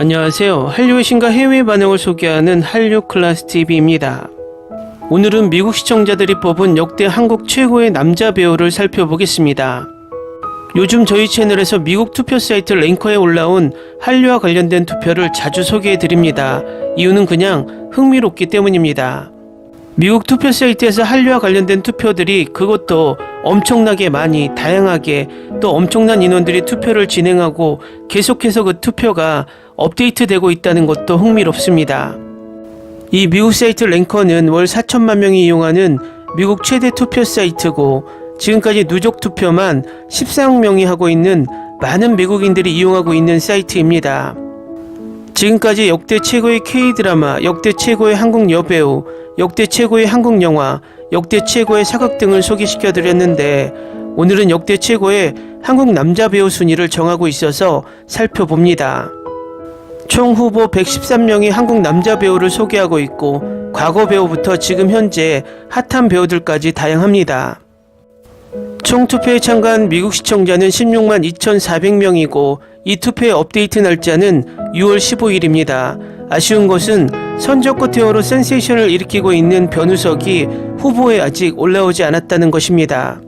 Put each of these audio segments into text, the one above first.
안녕하세요. 한류의 신과 해외 반응을 소개하는 한류 클래스 TV입니다. 오늘은 미국 시청자들이 뽑은 역대 한국 최고의 남자 배우를 살펴보겠습니다. 요즘 저희 채널에서 미국 투표 사이트 랭커에 올라온 한류와 관련된 투표를 자주 소개해 드립니다. 이유는 그냥 흥미롭기 때문입니다. 미국 투표 사이트에서 한류와 관련된 투표들이 그것도 엄청나게 많이 다양하게 또 엄청난 인원들이 투표를 진행하고 계속해서 그 투표가 업데이트되고 있다는 것도 흥미롭습니다. 이 미국 사이트 랭커는 월 4천만 명이 이용하는 미국 최대 투표 사이트고 지금까지 누적 투표만 14억 명이 하고 있는 많은 미국인들이 이용하고 있는 사이트입니다. 지금까지 역대 최고의 K-드라마, 역대 최고의 한국 여배우, 역대 최고의 한국 영화, 역대 최고의 사극 등을 소개시켜 드렸는데 오늘은 역대 최고의 한국 남자 배우 순위를 정하고 있어서 살펴봅니다. 총 후보 113명의 한국 남자 배우를 소개하고 있고 과거 배우부터 지금 현재 핫한 배우들까지 다양합니다. 총 투표에 참가한 미국 시청자는 16만 2,400명이고 이 투표의 업데이트 날짜는 6월 15일입니다. 아쉬운 것은 선적 끝태어로 센세이션을 일으키고 있는 변우석이 후보에 아직 올라오지 않았다는 것입니다.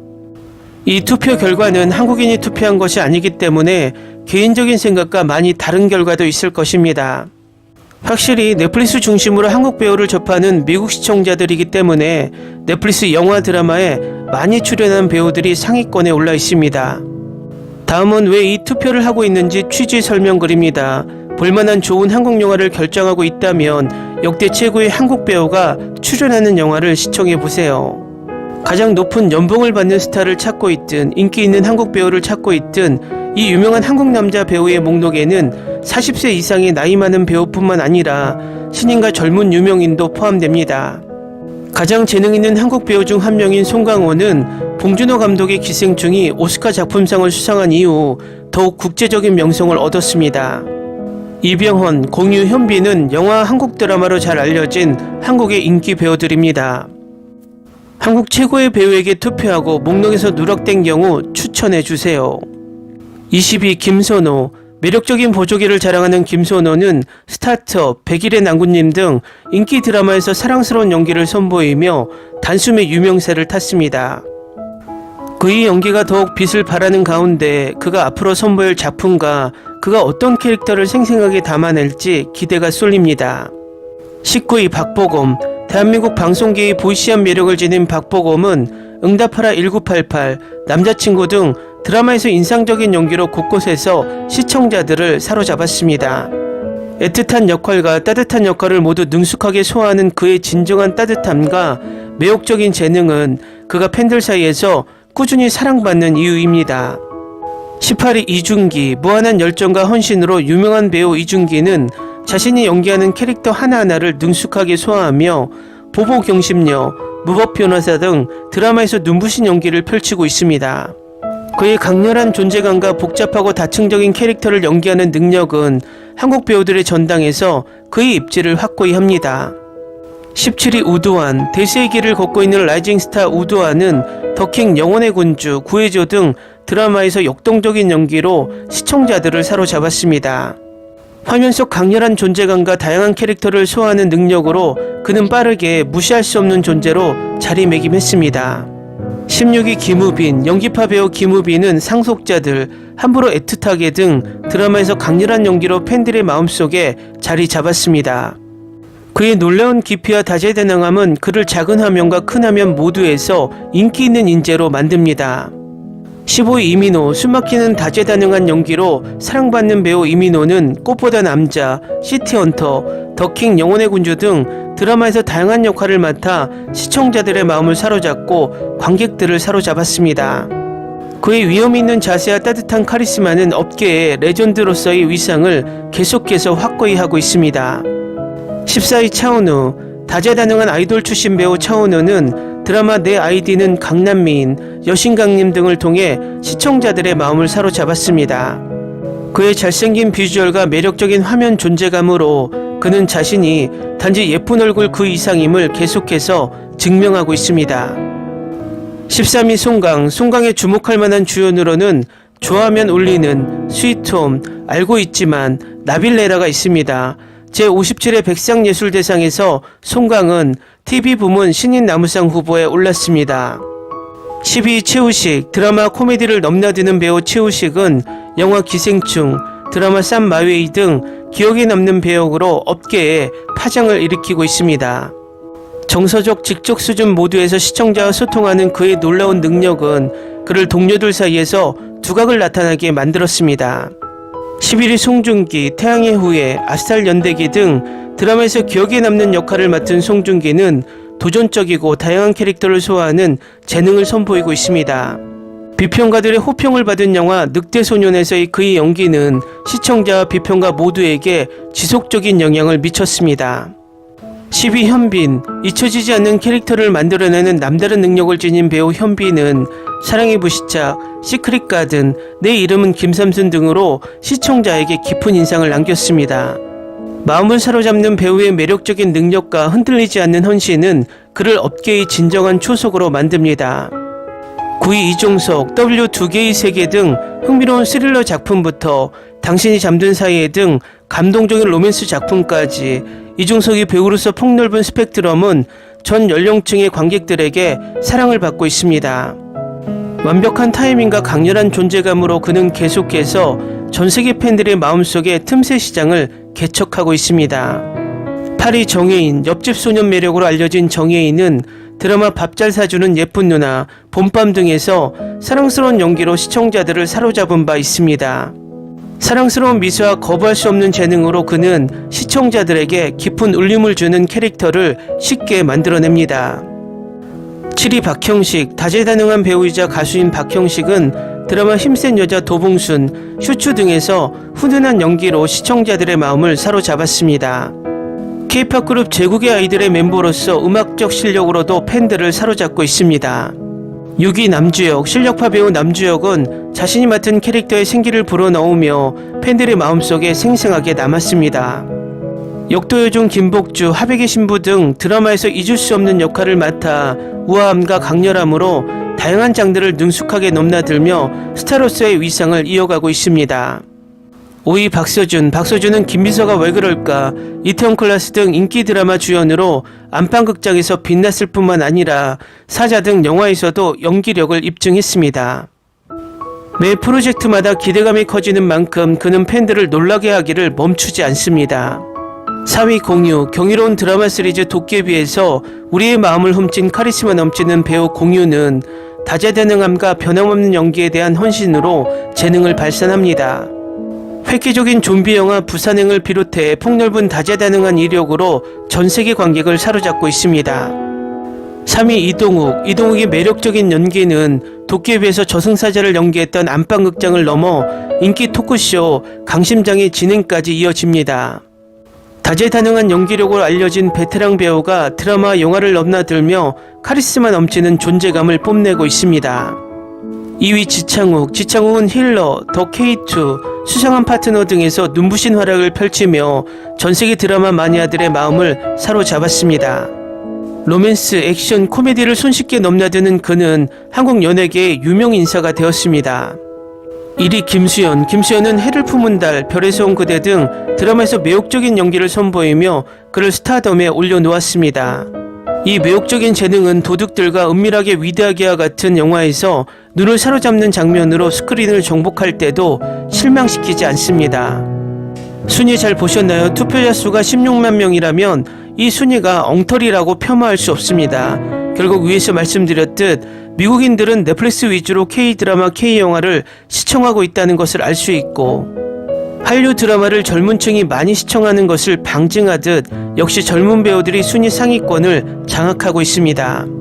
이 투표 결과는 한국인이 투표한 것이 아니기 때문에 개인적인 생각과 많이 다른 결과도 있을 것입니다. 확실히 넷플릭스 중심으로 한국 배우를 접하는 미국 시청자들이기 때문에 넷플릭스 영화 드라마에 많이 출연한 배우들이 상위권에 올라 있습니다. 다음은 왜 이 투표를 하고 있는지 취지 설명 글입니다. 볼만한 좋은 한국 영화를 결정하고 있다면 역대 최고의 한국 배우가 출연하는 영화를 시청해 보세요. 가장 높은 연봉을 받는 스타를 찾고 있든 인기 있는 한국 배우를 찾고 있든 이 유명한 한국 남자 배우의 목록에는 40세 이상의 나이 많은 배우뿐만 아니라 신인과 젊은 유명인도 포함됩니다. 가장 재능 있는 한국 배우 중 한 명인 송강호는 봉준호 감독의 기생충이 오스카 작품상을 수상한 이후 더욱 국제적인 명성을 얻었습니다. 이병헌, 공유, 현빈은 영화 한국 드라마로 잘 알려진 한국의 인기 배우들입니다. 한국 최고의 배우에게 투표하고 목록에서 누락된 경우 추천해 주세요. 22 김선호 매력적인 보조개를 자랑하는 김선호는 스타트업, 백일의 난군님 등 인기 드라마에서 사랑스러운 연기를 선보이며 단숨에 유명세를 탔습니다. 그의 연기가 더욱 빛을 발하는 가운데 그가 앞으로 선보일 작품과 그가 어떤 캐릭터를 생생하게 담아낼지 기대가 쏠립니다. 19위 박보검 대한민국 방송계의 보이시한 매력을 지닌 박보검은 응답하라 1988, 남자친구 등 드라마에서 인상적인 연기로 곳곳에서 시청자들을 사로잡았습니다. 애틋한 역할과 따뜻한 역할을 모두 능숙하게 소화하는 그의 진정한 따뜻함과 매혹적인 재능은 그가 팬들 사이에서 꾸준히 사랑받는 이유입니다. 18위 이준기, 무한한 열정과 헌신으로 유명한 배우 이준기는 자신이 연기하는 캐릭터 하나하나를 능숙하게 소화하며 보보경심녀, 무법 변호사 등 드라마에서 눈부신 연기를 펼치고 있습니다. 그의 강렬한 존재감과 복잡하고 다층적인 캐릭터를 연기하는 능력은 한국 배우들의 전당에서 그의 입지를 확고히 합니다. 17위 우두환, 대세의 길을 걷고 있는 라이징 스타 우두환은 더킹 영혼의 군주, 구해줘 등 드라마에서 역동적인 연기로 시청자들을 사로잡았습니다. 화면 속 강렬한 존재감과 다양한 캐릭터를 소화하는 능력으로 그는 빠르게 무시할 수 없는 존재로 자리매김했습니다. 16위 김우빈, 연기파 배우 김우빈은 상속자들, 함부로 애틋하게 등 드라마에서 강렬한 연기로 팬들의 마음속에 자리 잡았습니다. 그의 놀라운 깊이와 다재다능함은 그를 작은 화면과 큰 화면 모두에서 인기 있는 인재로 만듭니다. 15위 이민호, 숨막히는 다재다능한 연기로 사랑받는 배우 이민호는 꽃보다 남자, 시티헌터, 더킹 영혼의 군주 등 드라마에서 다양한 역할을 맡아 시청자들의 마음을 사로잡고 관객들을 사로잡았습니다. 그의 위험 있는 자세와 따뜻한 카리스마는 업계의 레전드로서의 위상을 계속해서 확고히 하고 있습니다. 14위 차은우 다재다능한 아이돌 출신 배우 차은우는 드라마 내 아이디는 강남미인, 여신강님 등을 통해 시청자들의 마음을 사로잡았습니다. 그의 잘생긴 비주얼과 매력적인 화면 존재감으로 그는 자신이 단지 예쁜 얼굴 그 이상임을 계속해서 증명하고 있습니다. 13위 송강, 송강에 주목할 만한 주연으로는 좋아하면 울리는 스위트홈, 알고 있지만 나빌레라가 있습니다. 제57회 백상예술대상에서 송강은 TV 부문 신인 나무상 후보에 올랐습니다. 12위 최우식, 드라마 코미디를 넘나드는 배우 최우식은 영화 기생충, 드라마 쌈 마웨이 등 기억에 남는 배역으로 업계에 파장을 일으키고 있습니다. 정서적 직접 수준 모두에서 시청자와 소통하는 그의 놀라운 능력은 그를 동료들 사이에서 두각을 나타나게 만들었습니다. 11위 송중기, 태양의 후예, 아스탈 연대기 등 드라마에서 기억에 남는 역할을 맡은 송중기는 도전적이고 다양한 캐릭터를 소화하는 재능을 선보이고 있습니다. 비평가들의 호평을 받은 영화 늑대소년에서의 그의 연기는 시청자와 비평가 모두에게 지속적인 영향을 미쳤습니다. 10위 현빈, 잊혀지지 않는 캐릭터를 만들어내는 남다른 능력을 지닌 배우 현빈은 사랑의 부시착, 시크릿 가든, 내 이름은 김삼순 등으로 시청자에게 깊은 인상을 남겼습니다. 마음을 사로잡는 배우의 매력적인 능력과 흔들리지 않는 헌신은 그를 업계의 진정한 초석으로 만듭니다. 9위 이종석, W 두 개의 세계 등 흥미로운 스릴러 작품부터 당신이 잠든 사이에 등 감동적인 로맨스 작품까지 이종석이 배우로서 폭넓은 스펙트럼은 전 연령층의 관객들에게 사랑을 받고 있습니다. 완벽한 타이밍과 강렬한 존재감으로 그는 계속해서 전 세계 팬들의 마음속에 틈새 시장을 개척하고 있습니다. 파리 정예인, 옆집 소년 매력으로 알려진 정예인은 드라마 밥 잘 사주는 예쁜 누나, 봄밤 등에서 사랑스러운 연기로 시청자들을 사로잡은 바 있습니다. 사랑스러운 미소와 거부할 수 없는 재능으로 그는 시청자들에게 깊은 울림을 주는 캐릭터를 쉽게 만들어냅니다. 7위 박형식, 다재다능한 배우이자 가수인 박형식은 드라마 힘센 여자 도봉순, 슈츠 등에서 훈훈한 연기로 시청자들의 마음을 사로잡았습니다. K-팝 그룹 제국의 아이들의 멤버로서 음악적 실력으로도 팬들을 사로잡고 있습니다. 6위 남주혁, 실력파 배우 남주혁은 자신이 맡은 캐릭터의 생기를 불어넣으며 팬들의 마음속에 생생하게 남았습니다. 역도요중 김복주, 하백의 신부 등 드라마에서 잊을 수 없는 역할을 맡아 우아함과 강렬함으로 다양한 장르를 능숙하게 넘나들며 스타로서의 위상을 이어가고 있습니다. 5위 박서준, 박서준은 김비서가 왜 그럴까, 이태원 클라스 등 인기 드라마 주연으로 안방극장에서 빛났을 뿐만 아니라 사자 등 영화에서도 연기력을 입증했습니다. 매 프로젝트마다 기대감이 커지는 만큼 그는 팬들을 놀라게 하기를 멈추지 않습니다. 4위 공유, 경이로운 드라마 시리즈 도깨비에서 우리의 마음을 훔친 카리스마 넘치는 배우 공유는 다재다능함과 변함없는 연기에 대한 헌신으로 재능을 발산합니다. 획기적인 좀비 영화 부산행을 비롯해 폭넓은 다재다능한 이력으로 전 세계 관객을 사로잡고 있습니다. 3위 이동욱. 이동욱의 매력적인 연기는 도깨비에서 저승사자를 연기했던 안방극장을 넘어 인기 토크쇼 강심장의 진행까지 이어집니다. 다재다능한 연기력으로 알려진 베테랑 배우가 드라마, 영화를 넘나들며 카리스마 넘치는 존재감을 뽐내고 있습니다. 2위 지창욱. 지창욱은 힐러, 더 K2, 수상한 파트너 등에서 눈부신 활약을 펼치며 전세계 드라마 마니아들의 마음을 사로잡았습니다. 로맨스, 액션, 코미디를 손쉽게 넘나드는 그는 한국 연예계의 유명 인사가 되었습니다. 1위 김수현. 김수현은 해를 품은 달, 별에서 온 그대 등 드라마에서 매혹적인 연기를 선보이며 그를 스타덤에 올려놓았습니다. 이 매혹적인 재능은 도둑들과 은밀하게 위대하게와 같은 영화에서 눈을 사로잡는 장면으로 스크린을 정복할 때도 실망시키지 않습니다. 순위 잘 보셨나요? 투표자 수가 16만 명이라면 이 순위가 엉터리라고 폄하할 수 없습니다. 결국 위에서 말씀드렸듯 미국인들은 넷플릭스 위주로 K-드라마, K-영화를 시청하고 있다는 것을 알 수 있고 한류 드라마를 젊은 층이 많이 시청하는 것을 방증하듯 역시 젊은 배우들이 순위 상위권을 장악하고 있습니다.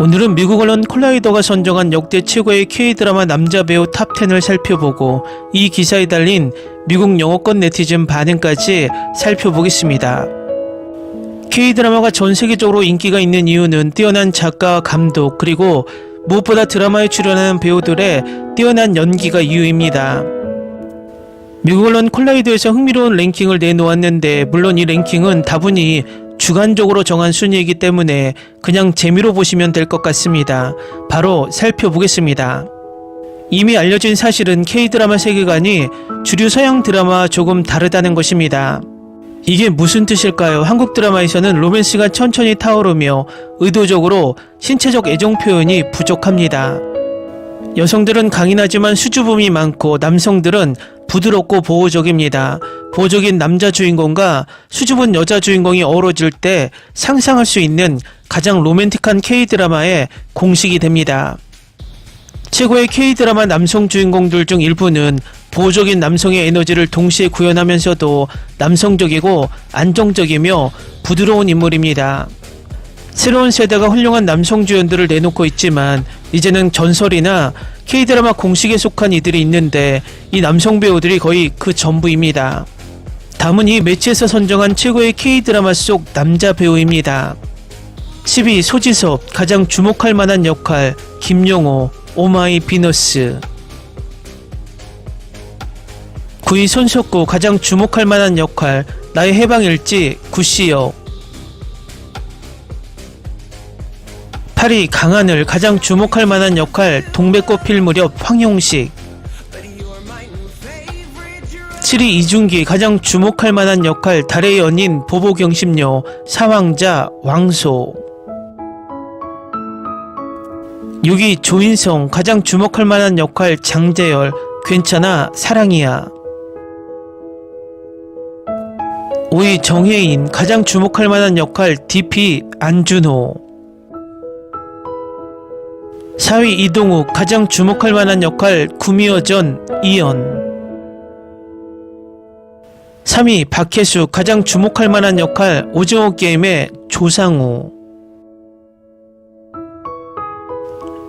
오늘은 미국 언론 콜라이더가 선정한 역대 최고의 K-드라마 남자 배우 탑10을 살펴보고 이 기사에 달린 미국 영어권 네티즌 반응까지 살펴보겠습니다. K-드라마가 전 세계적으로 인기가 있는 이유는 뛰어난 작가, 감독, 그리고 무엇보다 드라마에 출연하는 배우들의 뛰어난 연기가 이유입니다. 미국 언론 콜라이더에서 흥미로운 랭킹을 내놓았는데 물론 이 랭킹은 다분히 주관적으로 정한 순위이기 때문에 그냥 재미로 보시면 될 것 같습니다. 바로 살펴보겠습니다. 이미 알려진 사실은 K-드라마 세계관이 주류 서양 드라마와 조금 다르다는 것입니다. 이게 무슨 뜻일까요? 한국 드라마에서는 로맨스가 천천히 타오르며 의도적으로 신체적 애정 표현이 부족합니다. 여성들은 강인하지만 수줍음이 많고 남성들은 부드럽고 보호적입니다. 보호적인 남자 주인공과 수줍은 여자 주인공이 어우러질 때 상상할 수 있는 가장 로맨틱한 K-드라마의 공식이 됩니다. 최고의 K-드라마 남성 주인공들 중 일부는 보호적인 남성의 에너지를 동시에 구현하면서도 남성적이고 안정적이며 부드러운 인물입니다. 새로운 세대가 훌륭한 남성 주연들을 내놓고 있지만 이제는 전설이나 K-드라마 공식에 속한 이들이 있는데 이 남성 배우들이 거의 그 전부입니다. 다음은 이 매치에서 선정한 최고의 K-드라마 속 남자 배우입니다. 10위 소지섭 가장 주목할 만한 역할 김용호 오마이 비너스. 9위 손석구 가장 주목할 만한 역할 나의 해방일지 구시역 8위 강하늘 가장 주목할 만한 역할 동백꽃 필 무렵 황용식 7위 이준기 가장 주목할 만한 역할 달의 연인 보보경심녀 사왕자 왕소. 6위 조인성 가장 주목할 만한 역할 장재열 괜찮아 사랑이야. 5위 정혜인 가장 주목할 만한 역할 DP 안준호. 4위 이동욱 가장 주목할 만한 역할 구미호전 이연 3위 박혜수 가장 주목할 만한 역할 오징어 게임의 조상우.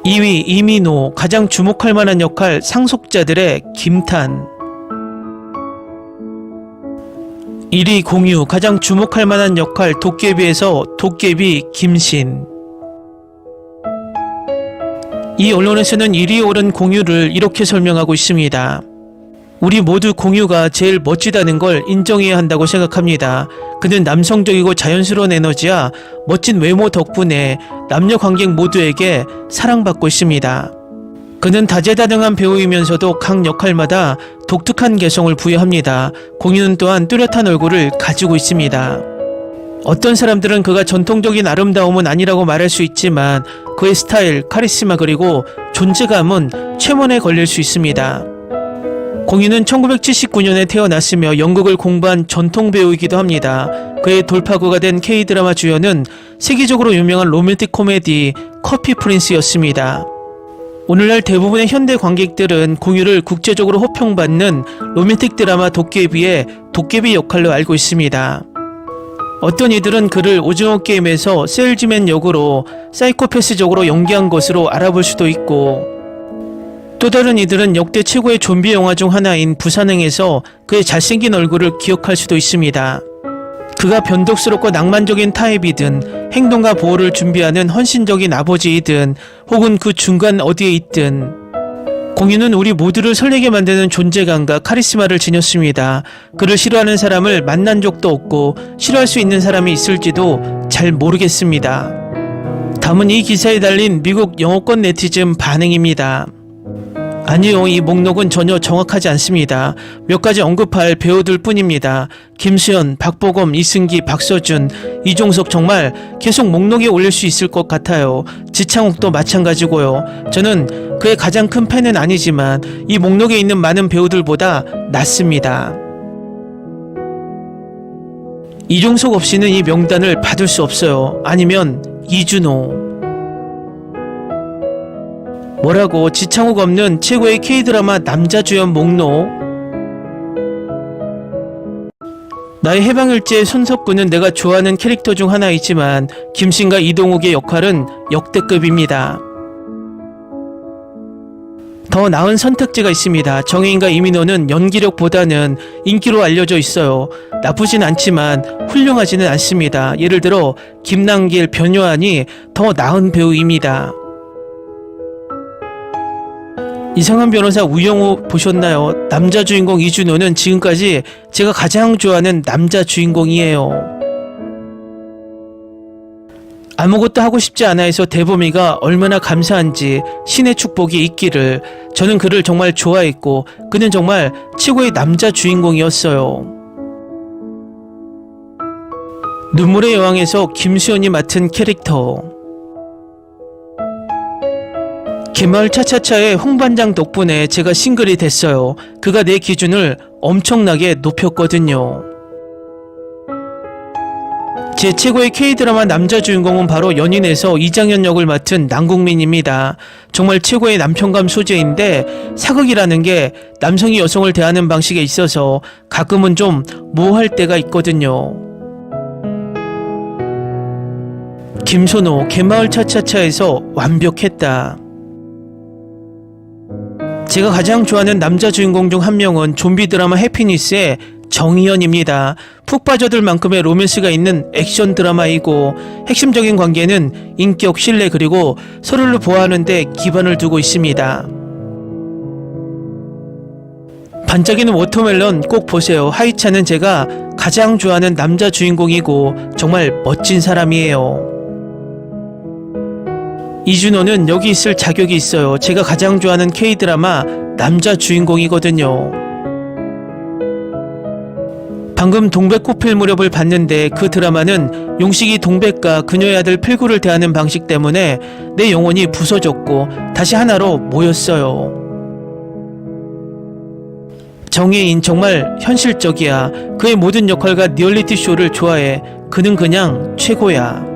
2위 이민호 가장 주목할 만한 역할 상속자들의 김탄. 1위 공유 가장 주목할 만한 역할 도깨비에서 도깨비 김신. 이 언론에서는 1위에 오른 공유를 이렇게 설명하고 있습니다. 우리 모두 공유가 제일 멋지다는 걸 인정해야 한다고 생각합니다. 그는 남성적이고 자연스러운 에너지와 멋진 외모 덕분에 남녀 관객 모두에게 사랑받고 있습니다. 그는 다재다능한 배우이면서도 각 역할마다 독특한 개성을 부여합니다. 공유는 또한 뚜렷한 얼굴을 가지고 있습니다. 어떤 사람들은 그가 전통적인 아름다움은 아니라고 말할 수 있지만 그의 스타일, 카리스마 그리고 존재감은 최면에 걸릴 수 있습니다. 공유는 1979년에 태어났으며 연극을 공부한 전통 배우이기도 합니다. 그의 돌파구가 된 K-드라마 주연은 세계적으로 유명한 로맨틱 코미디 커피 프린스였습니다. 오늘날 대부분의 현대 관객들은 공유를 국제적으로 호평받는 로맨틱 드라마 도깨비의 도깨비 역할로 알고 있습니다. 어떤 이들은 그를 오징어 게임에서 세일즈맨 역으로 사이코패스적으로 연기한 것으로 알아볼 수도 있고 또 다른 이들은 역대 최고의 좀비 영화 중 하나인 부산행에서 그의 잘생긴 얼굴을 기억할 수도 있습니다. 그가 변덕스럽고 낭만적인 타입이든 행동과 보호를 준비하는 헌신적인 아버지이든 혹은 그 중간 어디에 있든 공유는 우리 모두를 설레게 만드는 존재감과 카리스마를 지녔습니다. 그를 싫어하는 사람을 만난 적도 없고 싫어할 수 있는 사람이 있을지도 잘 모르겠습니다. 다음은 이 기사에 달린 미국 영어권 네티즌 반응입니다. 아니요, 이 목록은 전혀 정확하지 않습니다. 몇 가지 언급할 배우들 뿐입니다. 김수현, 박보검, 이승기, 박서준, 이종석 정말 계속 목록에 올릴 수 있을 것 같아요. 지창욱도 마찬가지고요. 저는 그의 가장 큰 팬은 아니지만 이 목록에 있는 많은 배우들보다 낫습니다. 이종석 없이는 이 명단을 받을 수 없어요. 아니면 이준호. 뭐라고 지창욱 없는 최고의 K드라마 남자 주연 목록 나의 해방일지의 손석구는 내가 좋아하는 캐릭터 중 하나이지만 김신과 이동욱의 역할은 역대급입니다. 더 나은 선택지가 있습니다. 정혜인과 이민호는 연기력보다는 인기로 알려져 있어요. 나쁘진 않지만 훌륭하지는 않습니다. 예를 들어 김남길, 변요한이 더 나은 배우입니다. 이상한 변호사 우영우 보셨나요? 남자 주인공 이준호는 지금까지 제가 가장 좋아하는 남자 주인공이에요. 아무것도 하고 싶지 않아 해서 대범이가 얼마나 감사한지 신의 축복이 있기를 저는 그를 정말 좋아했고 그는 정말 최고의 남자 주인공이었어요. 눈물의 여왕에서 김수현이 맡은 캐릭터 개마을 차차차의 홍반장 덕분에 제가 싱글이 됐어요. 그가 내 기준을 엄청나게 높였거든요. 제 최고의 K-드라마 남자 주인공은 바로 연인에서 이장현 역을 맡은 남국민입니다. 정말 최고의 남편감 소재인데 사극이라는 게 남성이 여성을 대하는 방식에 있어서 가끔은 좀 모호할 때가 있거든요. 김선호 개마을 차차차에서 완벽했다. 제가 가장 좋아하는 남자 주인공 중 한 명은 좀비 드라마 해피니스의 정희연입니다. 푹 빠져들 만큼의 로맨스가 있는 액션 드라마이고 핵심적인 관계는 인격, 신뢰 그리고 서로를 보호하는 데 기반을 두고 있습니다. 반짝이는 워터멜론 꼭 보세요. 하이차는 제가 가장 좋아하는 남자 주인공이고 정말 멋진 사람이에요. 이준호는 여기 있을 자격이 있어요. 제가 가장 좋아하는 K-드라마 남자 주인공이거든요. 방금 동백 꽃필 무렵을 봤는데 그 드라마는 용식이 동백과 그녀의 아들 필구를 대하는 방식 때문에 내 영혼이 부서졌고 다시 하나로 모였어요. 정혜인 정말 현실적이야. 그의 모든 역할과 리얼리티 쇼를 좋아해. 그는 그냥 최고야.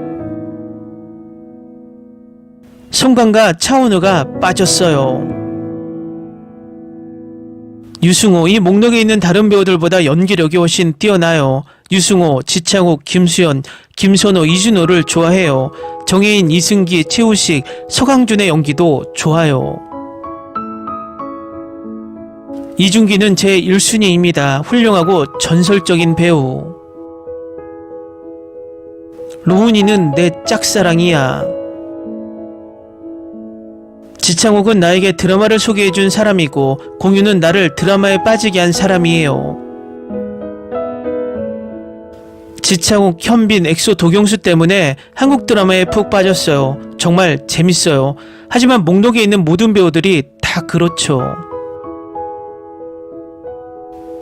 송강과 차은우가 빠졌어요. 유승호, 이 목록에 있는 다른 배우들보다 연기력이 훨씬 뛰어나요. 유승호, 지창욱, 김수현, 김선호, 이준호를 좋아해요. 정혜인, 이승기, 최우식, 서강준의 연기도 좋아요. 이준기는 제 1순위입니다. 훌륭하고 전설적인 배우. 로운이는 내 짝사랑이야. 지창욱은 나에게 드라마를 소개해준 사람이고 공유는 나를 드라마에 빠지게 한 사람이에요. 지창욱, 현빈, 엑소, 도경수 때문에 한국 드라마에 푹 빠졌어요. 정말 재밌어요. 하지만 목록에 있는 모든 배우들이 다 그렇죠.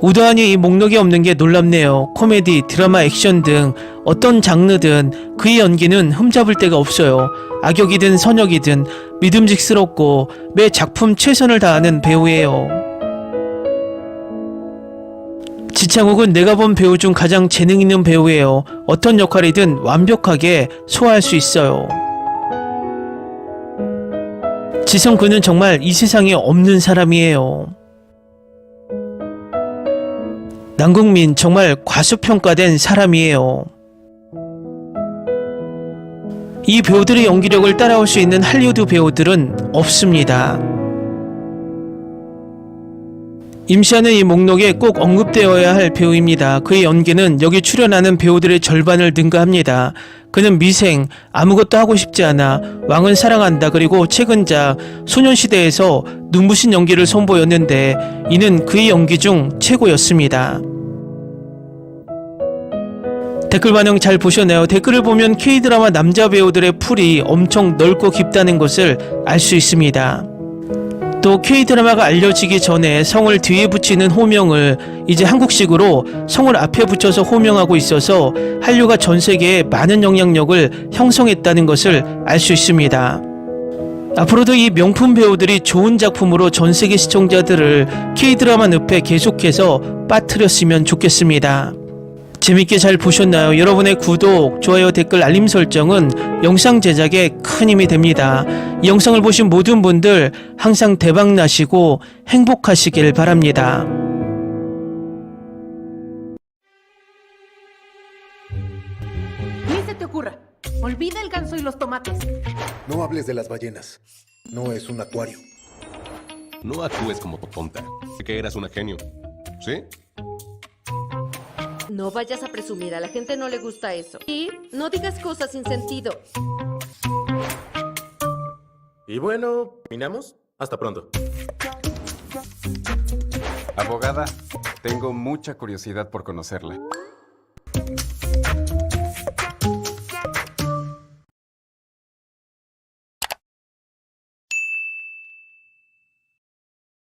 우도환이 이 목록에 없는 게 놀랍네요. 코미디, 드라마, 액션 등 어떤 장르든 그의 연기는 흠잡을 데가 없어요. 악역이든 선역이든 믿음직스럽고 매 작품 최선을 다하는 배우예요. 지창욱은 내가 본 배우 중 가장 재능 있는 배우예요. 어떤 역할이든 완벽하게 소화할 수 있어요. 지성 그는 정말 이 세상에 없는 사람이에요. 남국민 정말 과소평가된 사람이에요. 이 배우들의 연기력을 따라올 수 있는 할리우드 배우들은 없습니다. 임시하는 이 목록에 꼭 언급되어야 할 배우입니다. 그의 연기는 여기 출연하는 배우들의 절반을 능가합니다. 그는 미생, 아무것도 하고 싶지 않아, 왕은 사랑한다, 그리고 최근작 소년시대에서 눈부신 연기를 선보였는데 이는 그의 연기 중 최고였습니다. 댓글 반응 잘 보셨나요? 댓글을 보면 K드라마 남자 배우들의 풀이 엄청 넓고 깊다는 것을 알 수 있습니다. 또 K드라마가 알려지기 전에 성을 뒤에 붙이는 호명을 이제 한국식으로 성을 앞에 붙여서 호명하고 있어서 한류가 전 세계에 많은 영향력을 형성했다는 것을 알 수 있습니다. 앞으로도 이 명품 배우들이 좋은 작품으로 전 세계 시청자들을 K드라마 늪에 계속해서 빠뜨렸으면 좋겠습니다. 재밌게 잘 보셨나요? 여러분의 구독, 좋아요, 댓글, 알림 설정은 영상 제작에 큰 힘이 됩니다. 이 영상을 보신 모든 분들 항상 대박 나시고 행복하시길 바랍니다. Ni se te ocurra. Olvida el ganso y los tomates. No hables de las ballenas. No es un acuario. No actúes como tonta. Sé que eras una genio. ¿Sí? No vayas a presumir, a la gente no le gusta eso. Y no digas cosas sin sentido. Y bueno, ¿terminamos? Hasta pronto. Abogada, tengo mucha curiosidad por conocerla.